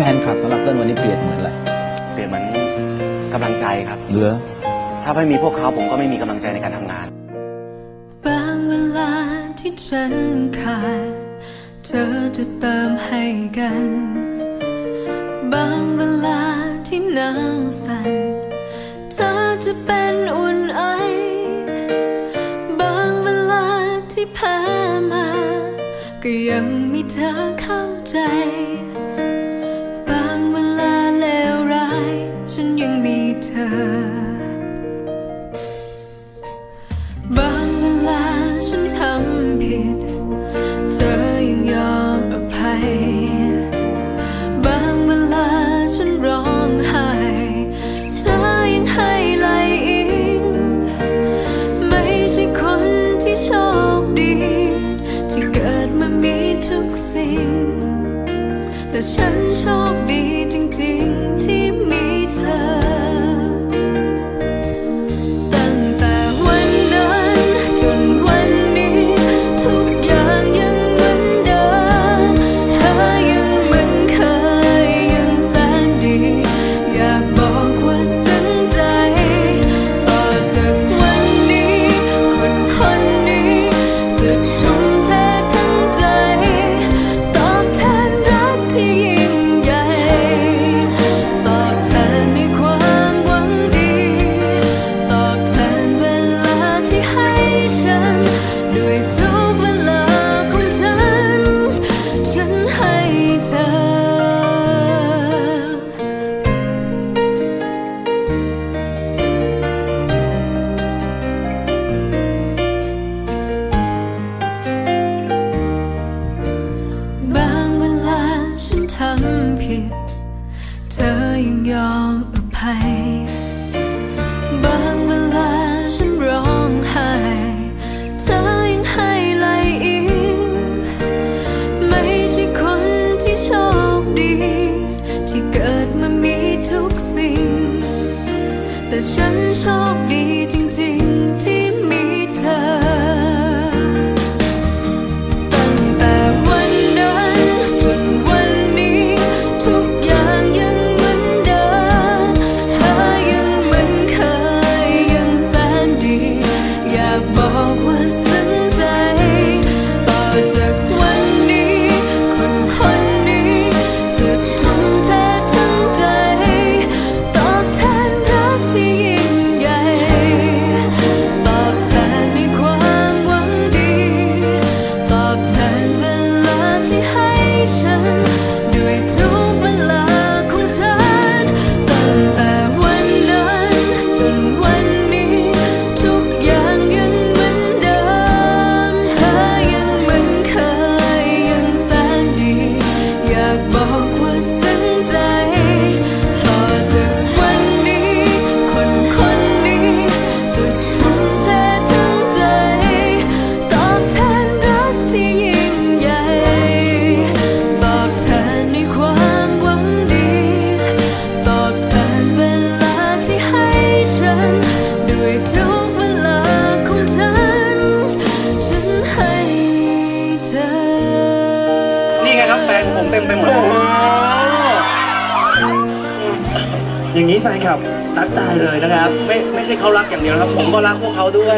ฟนคลับสำหรับเต้นวันนี้เปลี่ยนเหมือนอะไรเปลี่ยนเหมือนกำลังใจครับ เหลือ ถ้าไม่มีพวกเขาผมก็ไม่มีกำลังใจในการทำงาน บางเวลาที่ฉันขาดเธอจะเติมให้กัน บางเวลาที่หนาวสั่นเธอจะเป็นอุ่นไอบางเวลาที่แพ้มา ก็ยังมีเธอเข้าใจ ยังมีเธอ บางเวลาฉันทำผิด เธอยังยอมอภัย บางเวลาฉันร้องไห้ เธอยังให้ไหลอิง ไม่ใช่คนที่โชคดี ที่เกิดมามีทุกสิ่ง แต่ฉันโชคดีจริงๆ เธอยังยอมอภัย บางเวลาฉันร้องไห้ เธอยังให้ไหลอิง ไม่ใช่คนที่โชคดี ที่เกิดมามีทุกสิ่ง แต่ฉันโชคดี อ นฉันให้เธอนี่ไงครับแฟนผมเต็มไปหมดโอ้โหอย่างนี้แฟนคลับรักตายเลยนะครับ ไม่ไม่ใช่เขารักอย่างเดียวนะครับ ผมก็รักพวกเขาด้วย